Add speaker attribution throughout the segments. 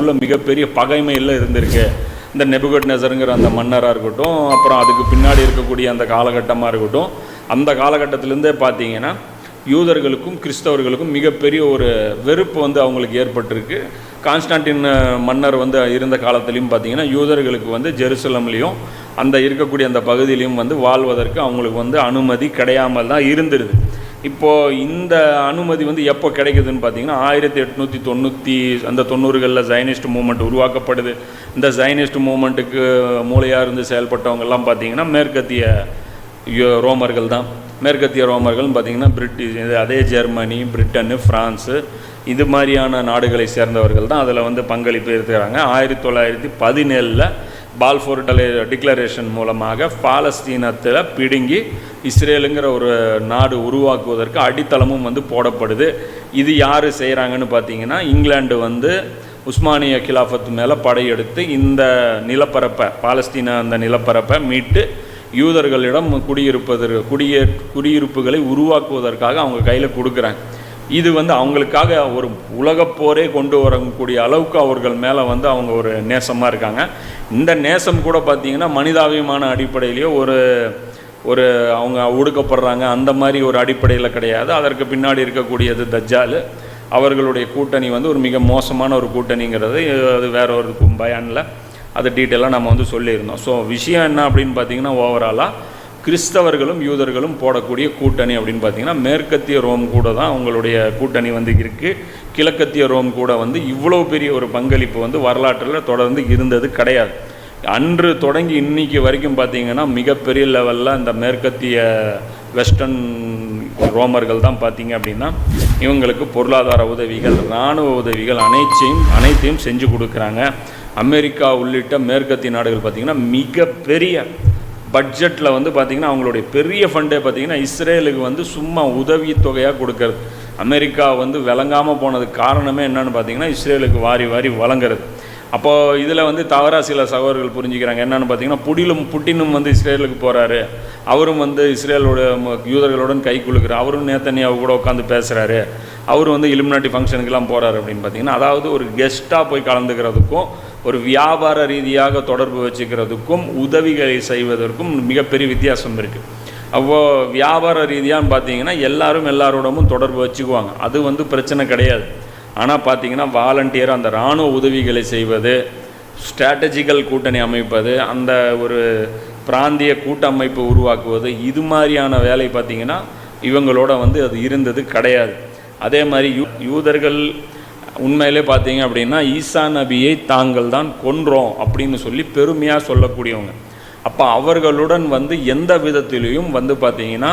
Speaker 1: அவங்களுக்குள்ள மிகப்பெரிய பகைமையில் இருந்திருக்கு. இந்த நெபுகட் நெசருங்கிற அந்த மன்னராக இருக்கட்டும் அப்புறம் அதுக்கு பின்னாடி இருக்கக்கூடிய அந்த காலகட்டமாக இருக்கட்டும் அந்த காலகட்டத்திலேருந்தே பார்த்தீங்கன்னா யூதர்களுக்கும் கிறிஸ்தவர்களுக்கும் மிகப்பெரிய ஒரு வெறுப்பு வந்து அவங்களுக்கு ஏற்பட்டிருக்கு. கான்ஸ்டான்டின் மன்னர் வந்து இருந்த காலத்துலேயும் பார்த்தீங்கன்னா யூதர்களுக்கு வந்து ஜெருசலம்லேயும் அந்த இருக்கக்கூடிய அந்த பகுதியிலையும் வந்து வாழ்வதற்கு அவங்களுக்கு வந்து அனுமதி கிடையாமல் தான் இருந்துருது. இப்போது இந்த அனுமதி வந்து எப்போ கிடைக்குதுன்னு பார்த்தீங்கன்னா ஆயிரத்தி எட்நூற்றி தொண்ணூற்றி அந்த தொண்ணூறுகளில் ஜைனிஸ்ட் மூமெண்ட் உருவாக்கப்படுது. இந்த ஜைனிஸ்ட் மூமெண்ட்டுக்கு மூளையாக இருந்து செயல்பட்டவங்கெல்லாம் பார்த்தீங்கன்னா மேற்கத்திய ரோமர்கள் தான். மேற்கத்திய ரோமர்கள்னு பார்த்தீங்கன்னா பிரிட்டிஷ் இது அதே ஜெர்மனி பிரிட்டனு ஃப்ரான்ஸு இது மாதிரியான நாடுகளை சேர்ந்தவர்கள் தான். அதில் வந்து பங்களிப்பு இருக்கிறாங்க ஆயிரத்தி தொள்ளாயிரத்தி பதினேழில் பால்ஃபோர் டலே டிக்ளரேஷன் மூலமாக பாலஸ்தீனத்தில் பிடுங்கி இஸ்ரேலுங்கிற ஒரு நாடு உருவாக்குவதற்கு அடித்தளமும் வந்து போடப்படுது. இது யார் செய்கிறாங்கன்னு பார்த்தீங்கன்னா இங்கிலாண்டு வந்து உஸ்மானிய கிலாஃபத் மேலே படையெடுத்து இந்த நிலப்பரப்பை பாலஸ்தீன அந்த நிலப்பரப்பை மீட்டு யூதர்களிடம் குடியிருப்பதற்கு குடியே குடியிருப்புகளை உருவாக்குவதற்காக அவங்க கையில் கொடுக்குறாங்க. இது வந்து அவங்களுக்காக ஒரு உலகப்போரே கொண்டு வரக்கூடிய அளவுக்கு அவர்கள் மேலே வந்து அவங்க ஒரு நேசமாக இருக்காங்க. இந்த நேசம் கூட பார்த்தீங்கன்னா மனிதாபிமான அடிப்படையிலேயோ ஒரு ஒரு அவங்க ஒடுக்கப்படுறாங்க. அந்த மாதிரி ஒரு அடிப்படையில் கிடையாது. அதற்கு பின்னாடி இருக்கக்கூடியது தஜ்ஜால். அவர்களுடைய கூட்டணி வந்து ஒரு மிக மோசமான ஒரு கூட்டணிங்கிறது. அது வேற ஒரு பயானில். அது டீட்டெயிலாக நம்ம வந்து சொல்லியிருந்தோம். ஸோ விஷயம் என்ன அப்படின்னு பார்த்தீங்கன்னா ஓவராலாக கிறிஸ்தவர்களும் யூதர்களும் போடக்கூடிய கூட்டணி அப்படின்னு பார்த்தீங்கன்னா மேற்கத்திய ரோம் கூட தான் அவங்களுடைய கூட்டணி வந்து இருக்குது கிழக்கத்திய ரோம் கூட வந்து இவ்வளோ பெரிய ஒரு பங்களிப்பு வந்து வரலாற்றில் தொடர்ந்து இருந்தது கிடையாது. அன்று தொடங்கி இன்னைக்கு வரைக்கும் பார்த்தீங்கன்னா மிகப்பெரிய லெவலில் இந்த மேற்கத்திய வெஸ்டர்ன் ரோமர்கள் தான் பார்த்தீங்க அப்படின்னா இவங்களுக்கு பொருளாதார உதவிகள் இராணுவ உதவிகள் அனைத்தையும் அனைத்தையும் செஞ்சு கொடுக்குறாங்க. அமெரிக்கா உள்ளிட்ட மேற்கத்திய நாடுகள் பார்த்திங்கன்னா மிகப்பெரிய பட்ஜெட்டில் வந்து பார்த்திங்கன்னா அவங்களுடைய பெரிய ஃபண்டே பார்த்திங்கன்னா இஸ்ரேலுக்கு வந்து சும்மா உதவி தொகையாக கொடுக்கறது. அமெரிக்கா வந்து விளங்காமல் போனதுக்கு காரணமே என்னென்னு பார்த்தீங்கன்னா இஸ்ரேலுக்கு வாரி வாரி வழங்குறது. அப்போது இதில் வந்து தவறாக சில சகோதரர்கள் புரிஞ்சுக்கிறாங்க. என்னன்னு பார்த்தீங்கன்னா புடிலும் புட்டினும் வந்து இஸ்ரேலுக்கு போகிறாரு அவரும் வந்து இஸ்ரேலோட யூதர்களுடன் கை குலுக்குறார் அவரும் நேத்தனியாவு கூட உட்காந்து பேசுகிறாரு அவர் வந்து இலுமினாட்டி ஃபங்க்ஷனுக்கெல்லாம் போகிறாரு அப்படின்னு பார்த்தீங்கன்னா அதாவது ஒரு கெஸ்ட்டாக போய் கலந்துக்கிறதுக்கும் ஒரு வியாபார ரீதியாக தொடர்பு வச்சுக்கிறதுக்கும் உதவிகளை செய்வதற்கும் மிகப்பெரிய வித்தியாசம் இருக்குது அப்போது வியாபார ரீதியான்னு பார்த்தீங்கன்னா எல்லாரும் எல்லாரோடமும் தொடர்பு வச்சுக்குவாங்க. அது வந்து பிரச்சனை கிடையாது. ஆனால் பார்த்தீங்கன்னா வாலண்டியர் அந்த இராணுவ உதவிகளை செய்வது ஸ்ட்ராட்டஜிக்கல் கூட்டணி அமைப்பது அந்த ஒரு பிராந்திய கூட்டமைப்பு உருவாக்குவது இது மாதிரியான வேலை பார்த்தீங்கன்னா இவங்களோட வந்து அது இருந்தது கிடையாது. அதே மாதிரி யூ யூதர்கள் உண்மையிலே பார்த்தீங்க அப்படின்னா ஈசா நபியை தாங்கள் தான் கொன்றோம் அப்படின்னு சொல்லி பெருமையாக சொல்லக்கூடியவங்க. அப்போ அவர்களுடன் வந்து எந்த விதத்திலையும் வந்து பார்த்தீங்கன்னா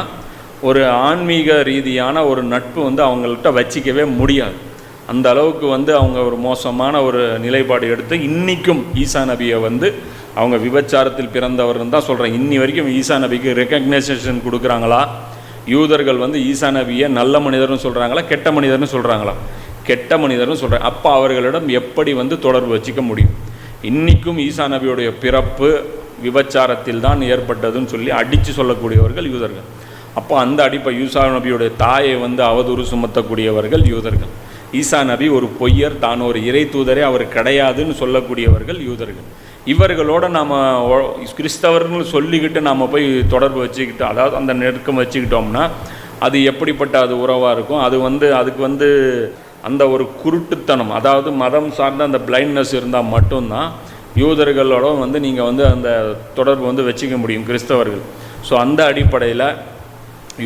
Speaker 1: ஒரு ஆன்மீக ரீதியான ஒரு நட்பு வந்து அவங்கள்ட்ட வச்சிக்கவே முடியாது. அந்த அளவுக்கு வந்து அவங்க ஒரு மோசமான ஒரு நிலைப்பாடு எடுத்து இன்றைக்கும் ஈசா நபியை வந்து அவங்க விபச்சாரத்தில் பிறந்தவர்னு தான் சொல்கிறேன் இன்னி வரைக்கும் ஈசா நபிக்கு ரெக்கக்னைசேஷன் கொடுக்குறாங்களா? யூதர்கள் வந்து ஈசா நபியை நல்ல மனிதர்னு சொல்கிறாங்களா கெட்ட மனிதர்னு சொல்கிறாங்களா கெட்ட மனிதர்னு சொல்கிறேன் அப்போ அவர்களிடம் எப்படி வந்து தொடர்பு வச்சுக்க முடியும்? இன்றைக்கும் ஈசா நபியுடைய பிறப்பு விபச்சாரத்தில் தான் ஏற்பட்டதுன்னு சொல்லி அடித்து சொல்லக்கூடியவர்கள் யூதர்கள். அப்போ அந்த அடிப்பை ஈசா நபியுடைய தாயை வந்து அவதூறு சுமத்தக்கூடியவர்கள் யூதர்கள். ஈசா நபி ஒரு பொய்யர் தான் ஒரு இறை தூதரே அவர் கிடையாதுன்னு சொல்லக்கூடியவர்கள் யூதர்கள். இவர்களோட நாம் கிறிஸ்தவர்கள் சொல்லிக்கிட்டு நாம் போய் தொடர்பு வச்சுக்கிட்டு அதாவது அந்த நெருக்கம் வச்சுக்கிட்டோம்னா அது எப்படிப்பட்ட அது உறவாக இருக்கும்? அது வந்து அதுக்கு வந்து அந்த ஒரு குருட்டுத்தனம் அதாவது மதம் சார்ந்த அந்த பிளைண்ட்னஸ் இருந்தால் மட்டும்தான் யூதர்களோட வந்து நீங்கள் வந்து அந்த தொடர்பு வந்து வச்சுக்க முடியும் கிறிஸ்தவர்கள். ஸோ அந்த அடிப்படையில்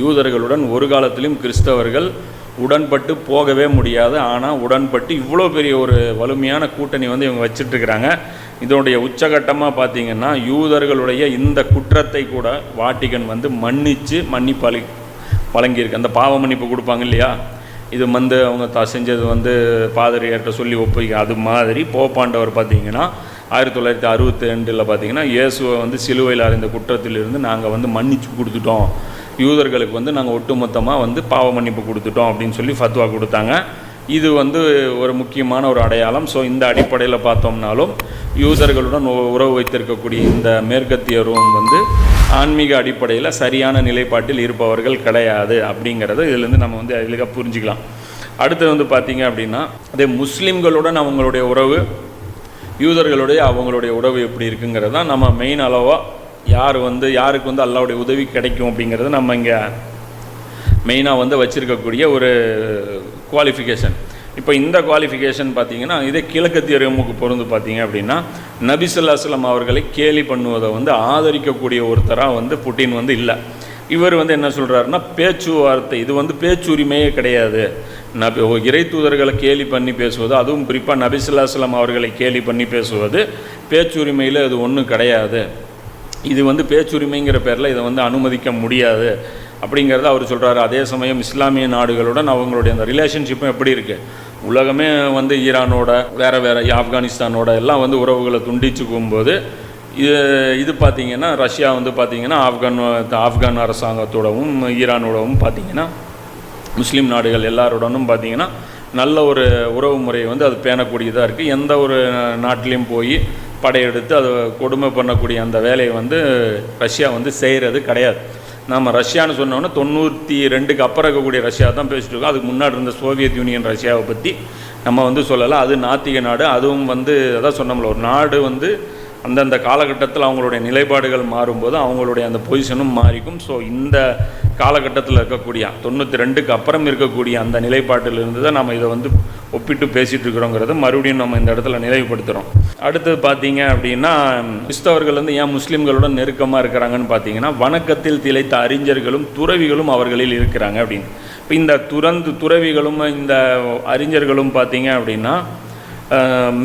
Speaker 1: யூதர்களுடன் ஒரு காலத்திலும் கிறிஸ்தவர்கள் உடன்பட்டு போகவே முடியாது. ஆனால் உடன்பட்டு இவ்வளோ பெரிய ஒரு வலிமையான கூட்டணி வந்து இவங்க வச்சிட்ருக்கிறாங்க. இதனுடைய உச்சகட்டமாக பார்த்தீங்கன்னா யூதர்களுடைய இந்த குற்றத்தை கூட வாட்டிகன் வந்து மன்னித்து மன்னிப்பு வழங்கியிருக்கு அந்த பாவ மன்னிப்பு கொடுப்பாங்க இல்லையா? இது வந்து அவங்க த செஞ்சது வந்து பாதிரியார்கிட்ட சொல்லி ஒப்புவிக்க அது மாதிரி போப்பாண்டவர் பார்த்தீங்கன்னா ஆயிரத்தி தொள்ளாயிரத்தி அறுபத்தி ரெண்டில் பார்த்தீங்கன்னா இயேசுவை வந்து சிலுவையில் அறிந்த குற்றத்திலிருந்து நாங்கள் வந்து மன்னிச்சு கொடுத்துட்டோம். யூதர்களுக்கு வந்து நாங்கள் ஒட்டுமொத்தமாக வந்து பாவ மன்னிப்பு கொடுத்துட்டோம் அப்படின்னு சொல்லி ஃபத்வா கொடுத்தாங்க. இது வந்து ஒரு முக்கியமான ஒரு அடையாளம். ஸோ இந்த அடிப்படையில் பார்த்தோம்னாலும் யூதர்களுடன் உறவு வைத்திருக்கக்கூடிய இந்த மேற்கத்திய ரூம் வந்து ஆன்மீக அடிப்படையில் சரியான நிலைப்பாட்டில் இருப்பவர்கள் கிடையாது அப்படிங்கிறத இதுலேருந்து நம்ம வந்து எளிதாக புரிஞ்சுக்கலாம். அடுத்து வந்து பார்த்தீங்க அப்படின்னா அதே முஸ்லீம்களுடன் அவங்களுடைய உறவு யூதர்களுடைய அவங்களுடைய உறவு எப்படி இருக்குங்கிறது தான் நம்ம மெயின் அளவாக யார் வந்து யாருக்கு வந்து அல்லாவுடைய உதவி கிடைக்கும் அப்படிங்கிறத நம்ம இங்கே மெயினாக வந்து வச்சுருக்கக்கூடிய ஒரு குவாலிஃபிகேஷன் இப்போ இந்த குவாலிஃபிகேஷன் பார்த்தீங்கன்னா இதே கிழக்கத்திய ரோமுக்கு பொருந்து பார்த்தீங்க அப்படின்னா நபிசுல்லாஸ்லாம் அவர்களை கேலி பண்ணுவதை வந்து ஆதரிக்கக்கூடிய ஒருத்தராக வந்து புட்டின் வந்து இல்லை. இவர் வந்து என்ன சொல்கிறாருன்னா பேச்சுவார்த்தை இது வந்து பேச்சுரிமையே கிடையாது. நபி இறை தூதர்களை கேலி பண்ணி பேசுவது அதுவும் குறிப்பாக நபிசுல்லாஸ்லாம் அவர்களை கேலி பண்ணி பேசுவது பேச்சுரிமையில் அது ஒன்றும் கிடையாது. இது வந்து பேச்சுரிமைங்கிற பேரில் இதை வந்து அனுமதிக்க முடியாது. அப்படிங்கிறத அவர் சொல்கிறாரு அதே சமயம் இஸ்லாமிய நாடுகளுடன் அவங்களுடைய அந்த ரிலேஷன்ஷிப்பும் எப்படி இருக்குது உலகமே வந்து ஈரானோட வேறு வேறு ஆப்கானிஸ்தானோட எல்லாம் வந்து உறவுகளை துண்டிச்சுக்கும் போது இது இது பார்த்திங்கன்னா ரஷ்யா வந்து பார்த்திங்கன்னா ஆப்கான் ஆப்கான் அரசாங்கத்தோடவும் ஈரானோடவும் பார்த்திங்கன்னா முஸ்லீம் நாடுகள் எல்லாரோடனும் பார்த்திங்கன்னா நல்ல ஒரு உறவு முறையை வந்து அது பேணக்கூடியதாக இருக்குது எந்த ஒரு நாட்டிலையும் போய் படையெடுத்து அதை கொடுமை பண்ணக்கூடிய அந்த வேலையை வந்து ரஷ்யா வந்து செய்கிறது கிடையாது. நம்ம ரஷ்யான்னு சொன்னோன்னா தொண்ணூற்றி ரெண்டுக்கு அப்புறம் இருக்கக்கூடிய ரஷ்யா தான் பேசிட்டு இருக்கோம். அதுக்கு முன்னாடி இருந்த சோவியத் யூனியன் ரஷ்யாவை பற்றி நம்ம வந்து சொல்லலாம் அது நாத்திக நாடு. அதுவும் வந்து அதான் சொன்னோம்ல ஒரு நாடு வந்து அந்தந்த காலகட்டத்தில் அவங்களுடைய நிலைப்பாடுகள் மாறும்போது அவங்களுடைய அந்த பொசிஷனும் மாறிக்கும். ஸோ இந்த காலகட்டத்தில் இருக்கக்கூடிய தொண்ணூற்றி ரெண்டுக்கு அப்புறம் இருக்கக்கூடிய அந்த நிலைப்பாட்டிலிருந்து தான் நம்ம இதை வந்து ஒப்பிட்டு பேசிகிட்டு இருக்கிறோங்கிறத மறுபடியும் நம்ம இந்த இடத்துல நினைவுபடுத்துகிறோம் அடுத்தது பார்த்தீங்க அப்படின்னா கிறிஸ்தவர்கள் வந்து ஏன் முஸ்லீம்களுடன் நெருக்கமாக இருக்கிறாங்கன்னு பார்த்தீங்கன்னா வணக்கத்தில் திளைத்த அறிஞர்களும் துறவிகளும் அவர்களில் இருக்கிறாங்க அப்படின்னு. இப்போ இந்த துறந்து துறவிகளும் இந்த அறிஞர்களும் பார்த்தீங்க அப்படின்னா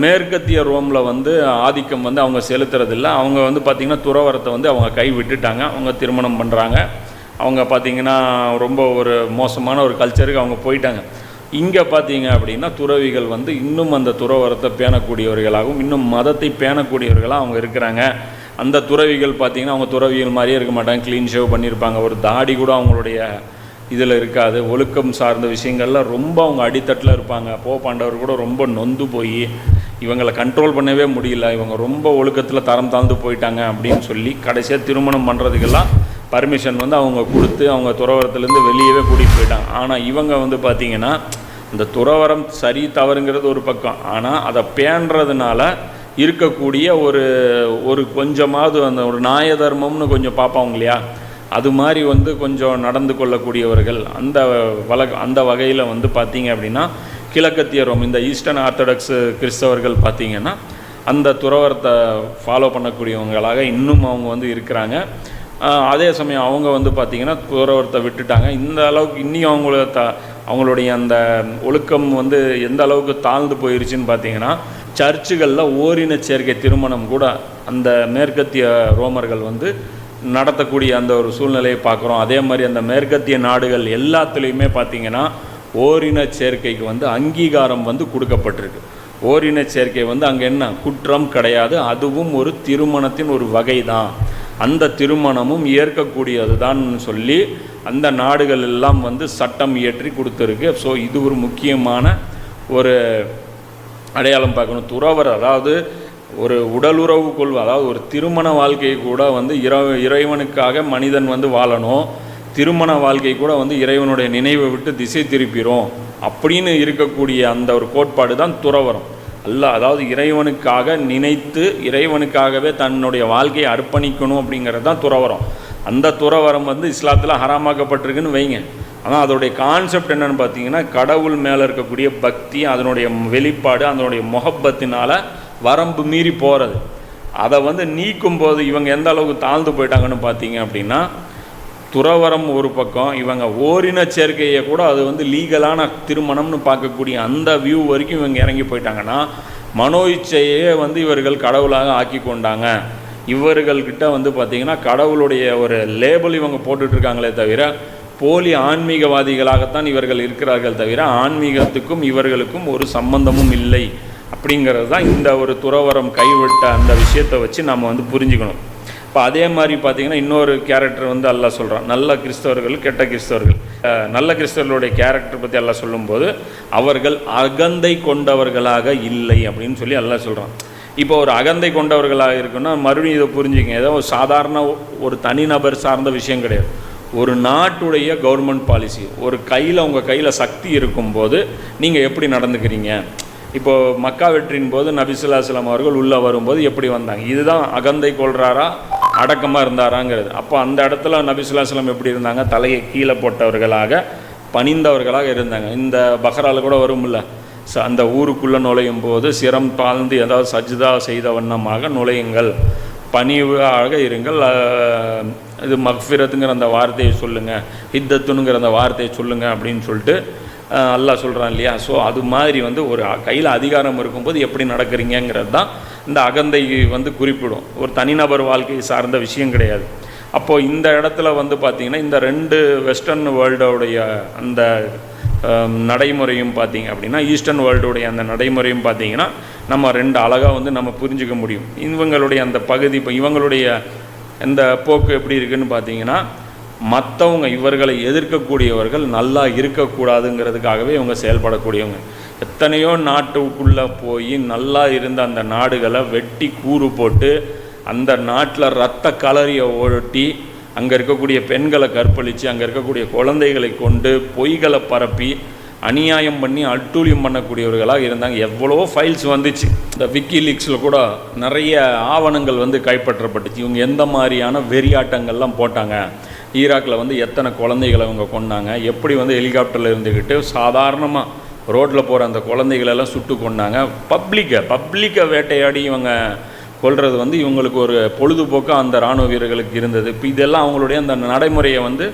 Speaker 1: மேற்கத்திய ரோமில் வந்து ஆதிக்கம் வந்து அவங்க செலுத்துறதில்ல. அவங்க வந்து பார்த்திங்கன்னா துறவரத்தை வந்து அவங்க கை விட்டுட்டாங்க அவங்க திருமணம் பண்ணுறாங்க அவங்க பார்த்திங்கன்னா ரொம்ப ஒரு மோசமான ஒரு கல்ச்சருக்கு அவங்க போயிட்டாங்க. இங்கே பார்த்தீங்க அப்படின்னா துறவிகள் வந்து இன்னும் அந்த துறவரத்தை பேணக்கூடியவர்களாகவும் இன்னும் மதத்தை பேணக்கூடியவர்களாக அவங்க இருக்கிறாங்க. அந்த துறவிகள் பார்த்திங்கன்னா அவங்க துறவிகள் மாதிரியே இருக்க மாட்டாங்க. க்ளீன் ஷேவ் பண்ணியிருப்பாங்க ஒரு தாடி கூட அவங்களுடைய இதில் இருக்காது. ஒழுக்கம் சார்ந்த விஷயங்கள்லாம் ரொம்ப அவங்க அடித்தட்டில் இருப்பாங்க. போ பாண்டவர் கூட ரொம்ப நொந்து போய் இவங்களை கண்ட்ரோல் பண்ணவே முடியல. இவங்க ரொம்ப ஒழுக்கத்தில் தரம் தாழ்ந்து போயிட்டாங்க அப்படின்னு சொல்லி கடைசியாக திருமணம் பண்ணுறதுக்கெல்லாம் பர்மிஷன் வந்து அவங்க கொடுத்து அவங்க துறவரத்துலேருந்து வெளியவே கூட்டிகிட்டு போயிட்டாங்க. ஆனால் இவங்க வந்து பார்த்திங்கன்னா இந்த துறவரம் சரி தவறுங்கிறது ஒரு பக்கம். ஆனால் அதை பேன்றதுனால இருக்கக்கூடிய ஒரு ஒரு கொஞ்சமாவது அந்த ஒரு நாய தர்மம்னு கொஞ்சம் பார்ப்பாங்க இல்லையா? அது மாதிரி வந்து கொஞ்சம் நடந்து கொள்ளக்கூடியவர்கள் அந்த வழக்கு அந்த வகையில் வந்து பார்த்திங்க அப்படின்னா கிழக்கத்திய ரோம் இந்த ஈஸ்டர்ன் ஆர்த்தடாக்ஸ் கிறிஸ்தவர்கள் பார்த்தீங்கன்னா அந்த துறவரத்தை ஃபாலோ பண்ணக்கூடியவங்களாக இன்னும் அவங்க வந்து இருக்கிறாங்க. அதே சமயம் அவங்க வந்து பார்த்திங்கன்னா துறவரத்தை விட்டுட்டாங்க. இந்த அளவுக்கு இன்னும் அவங்கள த அவங்களுடைய அந்த ஒழுக்கம் வந்து எந்த அளவுக்கு தாழ்ந்து போயிருச்சுன்னு பார்த்தீங்கன்னா சர்ச்சுகளில் ஓரின சேர்க்கை திருமணம் கூட அந்த மேற்கத்திய ரோமர்கள் வந்து நடத்தக்கூடிய அந்த ஒரு சூழ்நிலையை பார்க்குறோம். அதே மாதிரி அந்த மேற்கத்திய நாடுகள் எல்லாத்துலேயுமே பார்த்திங்கன்னா ஓரின சேர்க்கைக்கு வந்து அங்கீகாரம் வந்து கொடுக்கப்பட்டிருக்கு. ஓரின சேர்க்கை வந்து அங்கே என்ன? குற்றம் கிடையாது. அதுவும் ஒரு திருமணத்தின் ஒரு வகை தான் அந்த திருமணமும் ஏற்கக்கூடியது தான் சொல்லி அந்த நாடுகள் எல்லாம் வந்து சட்டம் இயற்றி கொடுத்துருக்கு. ஸோ இது ஒரு முக்கியமான ஒரு அடையாளம் பார்க்கணும். துறவர் அதாவது ஒரு உடலுறவு கொள்வ அதாவது ஒரு திருமண வாழ்க்கையை கூட வந்து இற இறைவனுக்காக மனிதன் வந்து வாழணும். திருமண வாழ்க்கை கூட வந்து இறைவனுடைய நினைவை விட்டு திசை திருப்பிடும் அப்படின்னு இருக்கக்கூடிய அந்த ஒரு கோட்பாடு தான் துறவரம். அல்ல அதாவது இறைவனுக்காக நினைத்து இறைவனுக்காகவே தன்னுடைய வாழ்க்கையை அர்ப்பணிக்கணும் அப்படிங்கிறது தான் துறவரம். அந்த துறவரம் வந்து இஸ்லாத்தில் ஹராமாக்கப்பட்டிருக்குன்னு வைங்க. ஆனால் அதோடைய கான்செப்ட் என்னென்னு பார்த்தீங்கன்னா கடவுள் மேலே இருக்கக்கூடிய பக்தி அதனுடைய வெளிப்பாடு அதனுடைய முகப்பத்தினால் வரம்பு மீறி போகிறது அதை வந்து நீக்கும் போது இவங்க எந்த அளவுக்கு தாழ்ந்து போயிட்டாங்கன்னு பார்த்தீங்க அப்படின்னா துறவரம் ஒரு பக்கம் இவங்க ஓரின சேர்க்கையை கூட அது வந்து லீகலான திருமணம்னு பார்க்கக்கூடிய அந்த வியூ வரைக்கும் இவங்க இறங்கி போயிட்டாங்கன்னா மனோ இச்சையே வந்து இவர்கள் கடவுளாக ஆக்கி கொண்டாங்க. இவர்கள்கிட்ட வந்து பார்த்திங்கன்னா கடவுளுடைய ஒரு லேபிள் இவங்க போட்டுட்ருக்காங்களே தவிர போலி ஆன்மீகவாதிகளாகத்தான் இவர்கள் இருக்கிறார்கள் தவிர ஆன்மீகத்துக்கும் இவர்களுக்கும் ஒரு சம்பந்தமும் இல்லை. அப்படிங்கிறது தான் இந்த ஒரு துறவரம் கைவிட்ட அந்த விஷயத்தை வச்சு நம்ம வந்து புரிஞ்சுக்கணும். இப்போ அதே மாதிரி பார்த்தீங்கன்னா இன்னொரு கேரக்டர் வந்து அல்லா சொல்கிறான் நல்ல கிறிஸ்தவர்கள் கெட்ட கிறிஸ்தவர்கள். நல்ல கிறிஸ்தவர்களுடைய கேரக்டர் பற்றி எல்லாம் சொல்லும்போது அவர்கள் அகந்தை கொண்டவர்களாக இல்லை அப்படின்னு சொல்லி அல்லா சொல்கிறான் இப்போ ஒரு அகந்தை கொண்டவர்களாக இருக்குன்னா மறுபடியும் இதை புரிஞ்சுங்க ஏதோ ஒரு சாதாரண ஒரு தனிநபர் சார்ந்த விஷயம் கிடையாது. ஒரு நாட்டுடைய கவர்மெண்ட் பாலிசி ஒரு கையில் உங்கள் கையில் சக்தி இருக்கும்போது நீங்கள் எப்படி நடந்துக்கிறீங்க? இப்போது மக்கா வெற்றியின் போது நபிசுல்லாஸ்லாம் அவர்கள் உள்ளே வரும்போது எப்படி வந்தாங்க? இதுதான் அகந்தை கொள்கிறாரா அடக்கமாக இருந்தாராங்கிறது. அப்போ அந்த இடத்துல நபிசுல்லாஸ்லாம் எப்படி இருந்தாங்க? தலையை கீழே போட்டவர்களாக பணிந்தவர்களாக இருந்தாங்க. இந்த பஹ்ரால் கூட வரும்ல. ச அந்த ஊருக்குள்ளே நுழையும் போது சிரம் தாழ்ந்து ஏதாவது சஜிதா செய்த வண்ணமாக நுழையுங்கள். பணிவாக இருங்கள். இது மக்ஃபிரத்துங்கிற அந்த வார்த்தையை சொல்லுங்கள் ஹித்தத்துனுங்கிற அந்த வார்த்தையை சொல்லுங்கள் அப்படின்னு சொல்லிட்டு அல்லாஹ் சொல்கிறான் இல்லையா? ஸோ அது மாதிரி வந்து ஒரு கையில் அதிகாரம் இருக்கும்போது எப்படி நடக்கிறீங்கிறது தான் இந்த அகந்தை வந்து குறிப்பிடும். ஒரு தனிநபர் வாழ்க்கையை சார்ந்த விஷயம் கிடையாது. அப்போது இந்த இடத்துல வந்து பார்த்திங்கன்னா இந்த ரெண்டு வெஸ்டர்ன் வேர்ல்டோடைய அந்த நடைமுறையும் பார்த்திங்க அப்படின்னா ஈஸ்டர்ன் வேர்ல்டுடைய அந்த நடைமுறையும் பார்த்தீங்கன்னா நம்ம ரெண்டு அழகாக வந்து நம்ம புரிஞ்சுக்க முடியும். இவங்களுடைய அந்த பகுதி இப்போ இவங்களுடைய இந்த போக்கு எப்படி இருக்குன்னு பார்த்தீங்கன்னா மற்றவங்க இவர்களை எதிர்க்கக்கூடியவர்கள் நல்லா இருக்கக்கூடாதுங்கிறதுக்காகவே இவங்க செயல்படக்கூடியவங்க. எத்தனையோ நாட்டுக்குள்ளே போய் நல்லா இருந்த அந்த நாடுகளை வெட்டி கூறு போட்டு அந்த நாட்டில் ரத்த கலரியை ஓட்டி அங்கே இருக்கக்கூடிய பெண்களை கற்பழித்து அங்கே இருக்கக்கூடிய குழந்தைகளை கொண்டு பொய்களை பரப்பி அநியாயம் பண்ணி அட்டூழியம் பண்ணக்கூடியவர்களாக இருந்தாங்க. எவ்வளவோ ஃபைல்ஸ் வந்துச்சு. இந்த விக்கி லீக்ஸில் கூட நிறைய ஆவணங்கள் வந்து கைப்பற்றப்பட்டுச்சு. இவங்க எந்த மாதிரியான வெறியாட்டங்கள்லாம் போட்டாங்க? ஈராக்கில் வந்து எத்தனை குழந்தைகளை இவங்க கொண்டாங்க எப்படி வந்து ஹெலிகாப்டரில் இருந்துக்கிட்டு சாதாரணமாக ரோட்டில் போகிற அந்த குழந்தைகளெல்லாம் சுட்டு கொண்டாங்க பப்ளிக்கை பப்ளிக்கை வேட்டையாடி இவங்க கொள்வது வந்து இவங்களுக்கு ஒரு பொழுதுபோக்காக அந்த இராணுவ வீரர்களுக்கு இருந்தது. இப்போ இதெல்லாம் அவங்களுடைய அந்த நடைமுறையை வந்து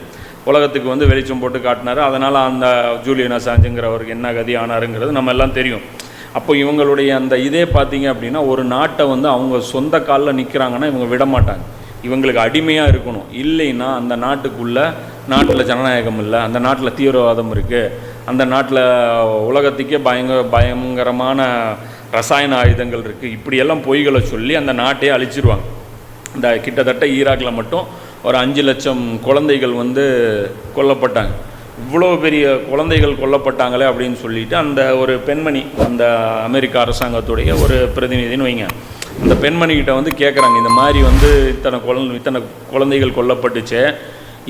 Speaker 1: உலகத்துக்கு வந்து வெளிச்சம் போட்டு காட்டினார். அதனால் அந்த ஜூலியன் அசாஞ்சுங்கிறவருக்கு என்ன கதி ஆனாருங்கிறது நம்ம எல்லாம் தெரியும். அப்போ இவங்களுடைய அந்த இதே பார்த்தீங்க அப்படின்னா ஒரு நாட்டை வந்து அவங்க சொந்த காலில் நிற்கிறாங்கன்னா இவங்க விட மாட்டாங்க. இவங்களுக்கு அடிமையாக இருக்கணும். இல்லைன்னா அந்த நாட்டுக்குள்ளே நாட்டில் ஜனநாயகம் இல்லை அந்த நாட்டில் தீவிரவாதம் இருக்குது அந்த நாட்டில் உலகத்துக்கே பயங்க பயங்கரமான ரசாயன ஆயுதங்கள் இருக்குது இப்படியெல்லாம் பொய்களை சொல்லி அந்த நாட்டையே அழிச்சிருவாங்க. இந்த கிட்டத்தட்ட ஈராக்கில் மட்டும் ஒரு அஞ்சு லட்சம் குழந்தைகள் வந்து கொல்லப்பட்டாங்க. இவ்வளோ பெரிய குழந்தைகள் கொல்லப்பட்டாங்களே அப்படின்னு சொல்லிட்டு அந்த ஒரு பெண்மணி அந்த அமெரிக்க அரசாங்கத்துடைய ஒரு பிரதிநிதின்னு வைங்க. அந்த பெண்மணிக்கிட்ட வந்து கேட்குறாங்க இந்த மாதிரி வந்து இத்தனை குழந்தை இத்தனை குழந்தைகள் கொல்லப்பட்டுச்சே.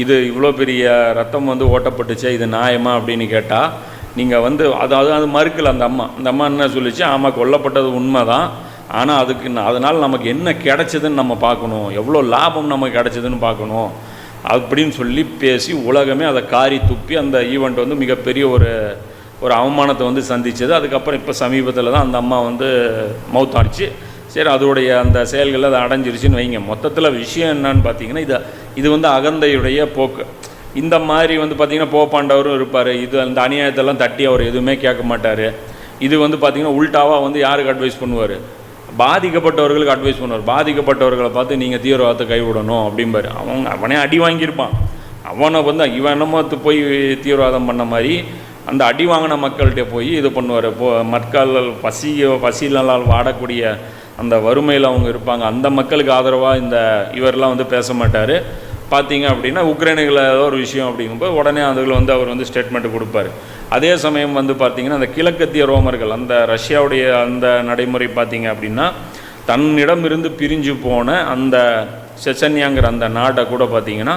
Speaker 1: இது இவ்வளோ பெரிய ரத்தம் வந்து ஓட்டப்பட்டுச்சே இது நியாயமா அப்படின்னு கேட்டால் நீங்கள் வந்து அதாவது அது மறுக்கல அந்த அம்மா. அந்த அம்மா என்ன சொல்லிச்சு? ஆமாம் கொல்லப்பட்டது உண்மை தான் ஆனால் அதுக்கு அதனால் நமக்கு என்ன கிடைச்சதுன்னு நம்ம பார்க்கணும். எவ்வளோ லாபம் நமக்கு கிடைச்சதுன்னு பார்க்கணும். அப்படின்னு சொல்லி பேசி உலகமே அதை காரி துப்பி அந்த ஈவெண்ட் வந்து மிகப்பெரிய ஒரு ஒரு அவமானத்தை வந்து சந்திச்சது. அதுக்கப்புறம் இப்போ சமீபத்தில் தான் அந்த அம்மா வந்து மவுத்தாடிச்சு சரி அதோடைய அந்த செயல்கள் அதை அடைஞ்சிருச்சுன்னு வைங்க. மொத்தத்தில் விஷயம் என்னன்னு பார்த்தீங்கன்னா இது இது வந்து அகந்தையுடைய போக்கு. இந்த மாதிரி வந்து பார்த்திங்கன்னா போப்பாண்டவரும் இருப்பார். இது அந்த அநியாயத்தெல்லாம் தட்டி அவர் எதுவுமே கேட்க மாட்டார். இது வந்து பார்த்திங்கன்னா உல்டாவாக வந்து யாருக்கு அட்வைஸ் பண்ணுவார்? பாதிக்கப்பட்டவர்களுக்கு அட்வைஸ் பண்ணுவார். பாதிக்கப்பட்டவர்களை பார்த்து நீங்கள் தீவிரவாதத்தை கைவிடணும் அப்படிம்பார். அவன் அவனே அடி வாங்கியிருப்பான். அவனை வந்து இவன் என்னமோ போய் தீவிரவாதம் பண்ண மாதிரி அந்த அடி வாங்கின மக்கள்கிட்ட போய் இது பண்ணுவார். போ மக்கள் பசி பசியினால் வாடக்கூடிய அந்த வறுமையில் அவங்க இருப்பாங்க. அந்த மக்களுக்கு ஆதரவாக இந்த இவரெல்லாம் வந்து பேச மாட்டார். பார்த்தீங்க அப்படின்னா உக்ரைனுகளை ஏதோ ஒரு விஷயம் அப்படிங்கும்போது உடனே அதில் வந்து அவர் வந்து ஸ்டேட்மெண்ட் கொடுப்பாரு. அதே சமயம் வந்து பார்த்தீங்கன்னா அந்த கிழக்கத்திய ரோமர்கள் அந்த ரஷ்யாவுடைய அந்த நடைமுறை பார்த்தீங்க அப்படின்னா தன்னிடமிருந்து பிரிஞ்சு போன அந்த செசன்யாங்கிற அந்த நாட்டை கூட பார்த்தீங்கன்னா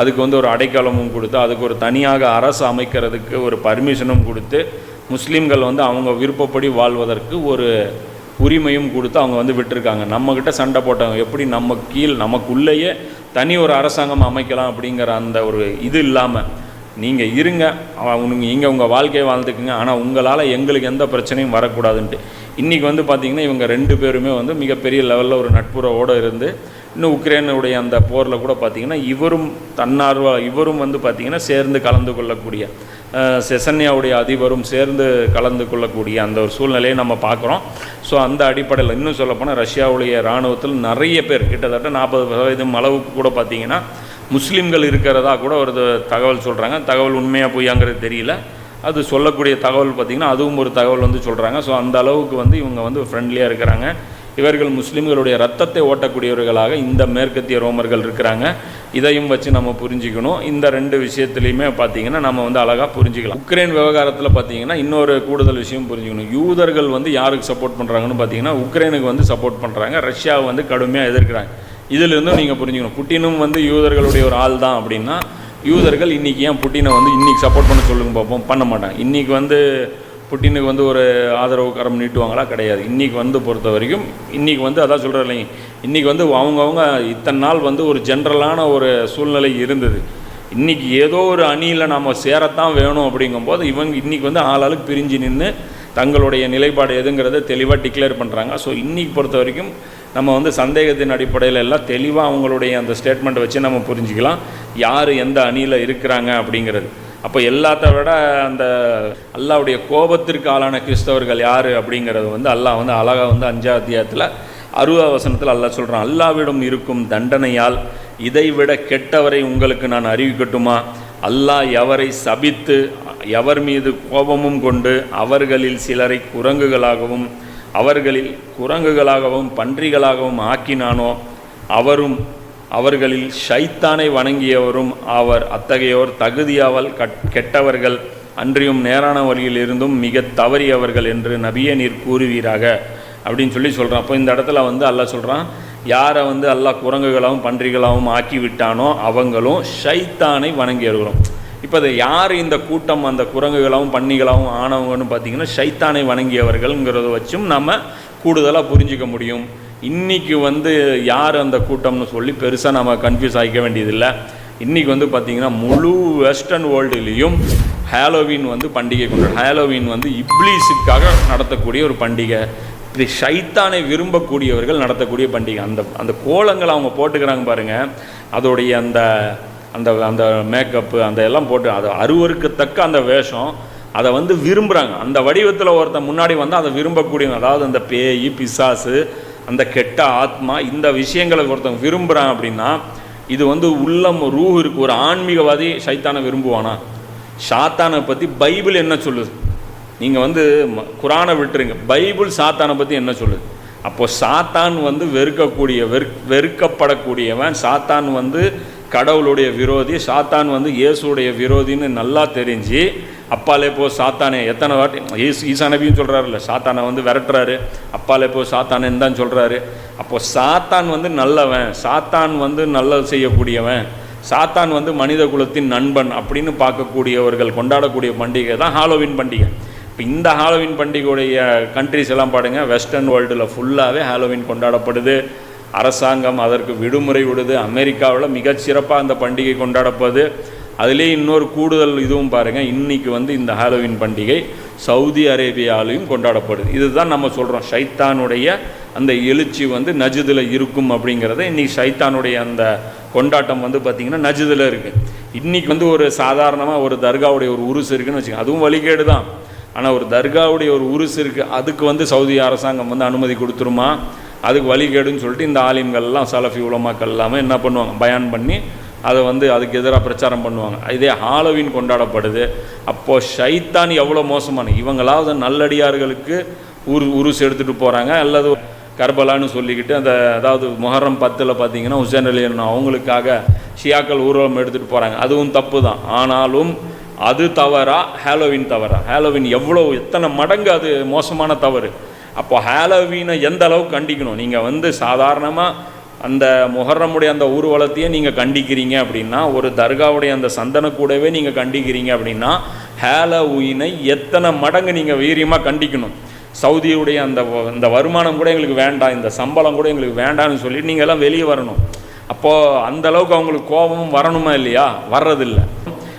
Speaker 1: அதுக்கு வந்து ஒரு அடைக்கலமும் கொடுத்து அதுக்கு ஒரு தனியாக அரசு அமைக்கிறதுக்கு ஒரு பர்மிஷனும் கொடுத்து முஸ்லீம்கள் வந்து அவங்க விருப்பப்படி வாழ்வதற்கு ஒரு உரிமையும் கொடுத்து அவங்க வந்து விட்டுருக்காங்க. நம்மக்கிட்ட சண்டை போட்டவங்க எப்படி நம்ம கீழ் நமக்குள்ளேயே தனி ஒரு அரசாங்கம் அமைக்கலாம் அப்படிங்கிற அந்த ஒரு இது இல்லாமல் நீங்கள் இருங்க அவங்க இங்கே உங்கள் வாழ்க்கையை வாழ்ந்துக்குங்க ஆனால் உங்களால் எங்களுக்கு எந்த பிரச்சனையும் வரக்கூடாதுன்ட்டு. இன்றைக்கி வந்து பார்த்திங்கன்னா இவங்க ரெண்டு பேருமே வந்து மிகப்பெரிய லெவலில் ஒரு நட்புறவோடு இருந்து இன்னும் உக்ரைனுடைய அந்த போரில் கூட பார்த்திங்கன்னா இவரும் தன்னார்வ இவரும் வந்து பார்த்திங்கன்னா சேர்ந்து கலந்து கொள்ளக்கூடிய செசன்யாவுடைய அதிபரும் சேர்ந்து கலந்து கொள்ளக்கூடிய அந்த ஒரு சூழ்நிலையை நம்ம பார்க்குறோம். ஸோ அந்த அடிப்படையில் இன்னும் சொல்லப்போனால் ரஷ்யாவுடைய இராணுவத்தில் நிறைய பேர் கிட்டத்தட்ட நாற்பது சதவீதம் அளவுக்கு கூட பார்த்திங்கன்னா முஸ்லீம்கள் இருக்கிறதா கூட ஒரு தகவல் சொல்கிறாங்க தகவல் உண்மையாக பொய்யாங்கிறது தெரியல. அது சொல்லக்கூடிய தகவல் பார்த்திங்கன்னா அதுவும் ஒரு தகவல் வந்து சொல்கிறாங்க ஸோ அந்த அளவுக்கு வந்து இவங்க வந்து ஃப்ரெண்ட்லியாக இருக்கிறாங்க. இவர்கள் முஸ்லீம்களுடைய ரத்தத்தை ஓட்டக்கூடியவர்களாக இந்த மேற்கத்திய ரோமர்கள் இருக்கிறாங்க. இதையும் வச்சு நம்ம புரிஞ்சுக்கணும். இந்த ரெண்டு விஷயத்துலையுமே பார்த்தீங்கன்னா நம்ம வந்து அழகாக புரிஞ்சுக்கலாம். உக்ரைன் விவகாரத்தில் பார்த்தீங்கன்னா இன்னொரு கூடுதல் விஷயம் புரிஞ்சுக்கணும். யூதர்கள் வந்து யாருக்கு சப்போர்ட் பண்ணுறாங்கன்னு பார்த்தீங்கன்னா உக்ரைனுக்கு வந்து சப்போர்ட் பண்ணுறாங்க ரஷ்யாவை வந்து கடுமையாக எதிர்க்கிறாங்க. இதிலிருந்தும் நீங்கள் புரிஞ்சுக்கணும். புட்டினும் வந்து யூதர்களுடைய ஒரு ஆள் தான் அப்படின்னா யூதர்கள் இன்றைக்கி ஏன் புட்டினை வந்து இன்றைக்கி சப்போர்ட் பண்ண சொல்லுங்க பார்ப்போம் பண்ண மாட்டாங்க. இன்றைக்கி வந்து புட்டினுக்கு வந்து ஒரு ஆதரவு கரம் நீட்டுவாங்களா? கிடையாது. இன்றைக்கி வந்து பொறுத்த வரைக்கும் இன்றைக்கி வந்து அதான் சொல்கிறேன் இல்லைங்க. இன்றைக்கி வந்து அவங்கவுங்க இத்தனை நாள் வந்து ஒரு ஜென்ரலான ஒரு சூழ்நிலை இருந்தது. இன்றைக்கி ஏதோ ஒரு அணியில் நாம் சேரத்தான் வேணும் அப்படிங்கும்போது இவங்க இன்றைக்கி வந்து ஆளாளுக்கு பிரிஞ்சு நின்று தங்களுடைய நிலைப்பாடு எதுங்கிறத தெளிவாக டிக்ளேர் பண்ணுறாங்க ஸோ இன்றைக்கி பொறுத்த வரைக்கும் நம்ம வந்து சந்தேகத்தின் அடிப்படையில் எல்லாம் தெளிவாக அவங்களுடைய அந்த ஸ்டேட்மெண்ட்டை வச்சு நம்ம புரிஞ்சுக்கலாம். யார் எந்த அணியில் இருக்கிறாங்க அப்படிங்கிறது. அப்போ எல்லாத்த விட அந்த அல்லாவுடைய கோபத்திற்கு ஆளான கிறிஸ்தவர்கள் யார் அப்படிங்கிறது வந்து அல்லாஹ் வந்து அழகாக வந்து அஞ்சாவது அத்தியாயத்தில் அறுபது வசனத்தில் அல்லாஹ் சொல்கிறான் அல்லாவிடம் இருக்கும் தண்டனையால் இதைவிட கெட்டவரை உங்களுக்கு நான் அறிவிக்கட்டுமா? அல்லாஹ் எவரை சபித்து எவர் மீது கோபமும் கொண்டு அவர்களில் சிலரை குரங்குகளாகவும் அவர்களில் குரங்குகளாகவும் பன்றிகளாகவும் ஆக்கினானோ அவரும் அவர்களில் ஷைத்தானை வணங்கியவரும் அவர். அத்தகையோர் தகுதியாவல் கட் கெட்டவர்கள். அன்றியும் நேரான வழியில் இருந்தும் மிக தவறியவர்கள் என்று நபியே நீர் கூறுவீராக. அப்படின்னு சொல்லி சொல்கிறான் அப்போ இந்த இடத்துல வந்து அல்லாஹ் சொல்கிறான் யாரை வந்து அல்லாஹ் குரங்குகளாகவும் பன்றிகளாகவும் ஆக்கி விட்டானோ அவங்களும் ஷைத்தானை வணங்கியவர்களும். இப்போ அது யார் இந்த கூட்டம் அந்த குரங்குகளாகவும் பன்னிகளாகவும் ஆனவங்கன்னு பார்த்தீங்கன்னா ஷைத்தானை வணங்கியவர்கள்ங்கிறத வச்சும் நம்ம கூடுதலாக புரிஞ்சிக்க முடியும். இன்றைக்கி வந்து யார் அந்த கூட்டம்னு சொல்லி பெருசாக நம்ம கன்ஃபியூஸ் ஆகிக்க வேண்டியதில்லை. இன்றைக்கி வந்து பார்த்திங்கன்னா முழு வெஸ்டர்ன் வேர்ல்டுலேயும் ஹாலோவின் வந்து பண்டிகை கொண்டாடு ஹாலோவின் வந்து இப்ளீஸுக்காக நடத்தக்கூடிய ஒரு பண்டிகை. இப்படி ஷைத்தானை விரும்பக்கூடியவர்கள் நடத்தக்கூடிய பண்டிகை. அந்த அந்த கோலங்களை அவங்க போட்டுக்கிறாங்க பாருங்கள் அதோடைய அந்த அந்த அந்த மேக்கப்பு அந்த எல்லாம் போட்டு அது அருவருக்கத்தக்க அந்த வேஷம். அதை வந்து விரும்புகிறாங்க அந்த வடிவத்தில் ஒருத்தன் முன்னாடி வந்து அதை விரும்பக்கூடியவங்க அதாவது அந்த பேய் பிசாசு அந்த கெட்ட ஆத்மா இந்த விஷயங்களை ஒருத்தன் விரும்புகிறான் அப்படின்னா இது வந்து உள்ளம் ரூ இருக்கு. ஒரு ஆன்மீகவாதி சைத்தானை விரும்புவானா? சாத்தானை பற்றி பைபிள் என்ன சொல்லுது? நீங்கள் வந்து ம- குரானை விட்டுருங்க. பைபிள் சாத்தானை பற்றி என்ன சொல்லுது? அப்போது சாத்தான் வந்து வெறுக்கக்கூடிய வெறு வெறுக்கப்படக்கூடியவன். சாத்தான் வந்து கடவுளுடைய விரோதி. சாத்தான் வந்து இயேசுடைய விரோதின்னு நல்லா தெரிஞ்சு அப்பாலே போ சாத்தானே எத்தனை வாட்டி ஈஸ் ஈசா நபியும் சொல்கிறாருல்ல சாத்தானை வந்து விரட்டுறாரு. அப்பாலே போ சாத்தானேன்னு தான் சொல்கிறாரு அப்போ சாத்தான் வந்து நல்லவன் சாத்தான் வந்து நல்லது செய்யக்கூடியவன் சாத்தான் வந்து மனித குலத்தின் நண்பன் அப்படின்னு பார்க்கக்கூடியவர்கள் கொண்டாடக்கூடிய பண்டிகை தான் ஹாலோவின் பண்டிகை. இப்போ இந்த ஹாலோவின் பண்டிகையுடைய கண்ட்ரிஸ் எல்லாம் பாருங்க வெஸ்டர்ன் வேர்ல்டில் ஃபுல்லாகவே ஹாலோவின் கொண்டாடப்படுது. அரசாங்கம் அதற்கு விடுமுறை விடுது. அமெரிக்காவில் மிகச்சிறப்பாக அந்த பண்டிகை கொண்டாடப்படுது. அதிலே இன்னொரு கூடுதல் இதுவும் பாருங்கள் இன்றைக்கி வந்து இந்த ஹாலோவின் பண்டிகை சவுதி அரேபியாலையும் கொண்டாடப்படுது. இதுதான் நம்ம சொல்கிறோம் ஷைத்தானுடைய அந்த எழுச்சி வந்து நஜுதில் இருக்கும் அப்படிங்கிறத இன்றைக்கி ஷைத்தானுடைய அந்த கொண்டாட்டம் வந்து பார்த்திங்கன்னா நஜுதில் இருக்குது இன்றைக்கி வந்து ஒரு சாதாரணமாக ஒரு தர்காவுடைய ஒரு உருசு இருக்குதுன்னு வச்சுக்கோங்க. அதுவும் வழிகேடு தான். ஆனால் ஒரு தர்காவுடைய ஒரு உருசு இருக்குது அதுக்கு வந்து சவுதி அரசாங்கம் வந்து அனுமதி கொடுத்துருமா? அதுக்கு வழிகேடுன்னு சொல்லிட்டு இந்த ஆலிம்கள்லாம் சலஃபி உலமாக்கள் எல்லாமே என்ன பண்ணுவாங்க? பயான் பண்ணி அதை வந்து அதுக்கு எதிராக பிரச்சாரம் பண்ணுவாங்க. இதே ஹாலோவின் கொண்டாடப்படுது. அப்போது ஷைத்தான் எவ்வளோ மோசமான இவங்களாவது நல்லடியார்களுக்கு உரு உருசு எடுத்துகிட்டு போகிறாங்க அல்லது கர்பலான்னு சொல்லிக்கிட்டு அந்த அதாவது முஹர்ரம் பத்தில் பார்த்தீங்கன்னா ஹுசேன் அலி அவங்களுக்காக ஷியாக்கள் ஊர்வலம் எடுத்துகிட்டு போகிறாங்க அதுவும் தப்பு தான் ஆனாலும் அது தவறா ஹாலோவின் தவறா? ஹாலோவின் எவ்வளோ எத்தனை மடங்கு அது மோசமான தவறு? அப்போ ஹாலோவீனை எந்த அளவுக்கு கண்டிக்கணும்? நீங்கள் வந்து சாதாரணமாக அந்த முஹர்ரமுடைய அந்த ஊர்வலத்தையே நீங்கள் கண்டிக்கிறீங்க அப்படின்னா ஒரு தர்காவுடைய அந்த சந்தன கூடவே நீங்கள் கண்டிக்கிறீங்க அப்படின்னா ஹாலோவீனை எத்தனை மடங்கு நீங்கள் வீரியமாக கண்டிக்கணும். சவுதியுடைய அந்த வ- இந்த வருமானம் கூட எங்களுக்கு வேண்டாம் இந்த சம்பளம் கூட எங்களுக்கு வேண்டாம்னு சொல்லி நீங்கள் எல்லாம் வெளியே வரணும். அப்போது அந்த அளவுக்கு அவங்களுக்கு கோபமும் வரணுமா இல்லையா? வர்றதில்லை.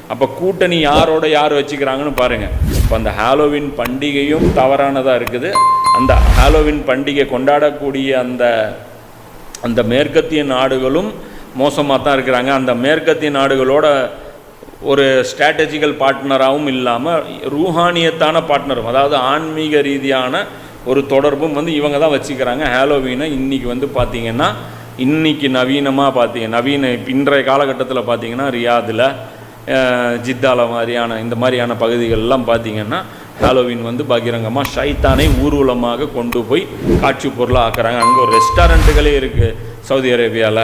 Speaker 1: அப்போ கூட்டணி யாரோட யார் வச்சுக்கிறாங்கன்னு பாருங்கள் இப்போ அந்த ஹாலோவின் பண்டிகையும் தவறானதாக இருக்குது. அந்த ஹாலோவின் பண்டிகை கொண்டாடக்கூடிய அந்த அந்த மேற்கத்திய நாடுகளும் மோசமாக தான் இருக்கிறாங்க. அந்த மேற்கத்திய நாடுகளோட ஒரு ஸ்ட்ராட்டஜிக்கல் பார்ட்னராகவும் இல்லாமல் ரூஹானியத்தான பார்ட்னரும் அதாவது ஆன்மீக ரீதியான ஒரு தொடர்பும் வந்து இவங்க தான் வச்சுக்கிறாங்க. ஹாலோவீனை இன்றைக்கி வந்து பார்த்திங்கன்னா இன்றைக்கி நவீனமாக பார்த்தீங்க நவீன இன்றைய காலகட்டத்தில் பார்த்திங்கன்னா ரியாதில் ஜித்தால மாதிரியான இந்த மாதிரியான பகுதிகள்லாம் பார்த்திங்கன்னா ஹாலோவின் வந்து பகிரங்கமாக ஷைத்தானை ஊர்வலமாக கொண்டு போய் காட்சி பொருளாக ஆக்குறாங்க அங்கே ஒரு ரெஸ்டாரண்ட்டுகளே இருக்குது சவுதி அரேபியாவில்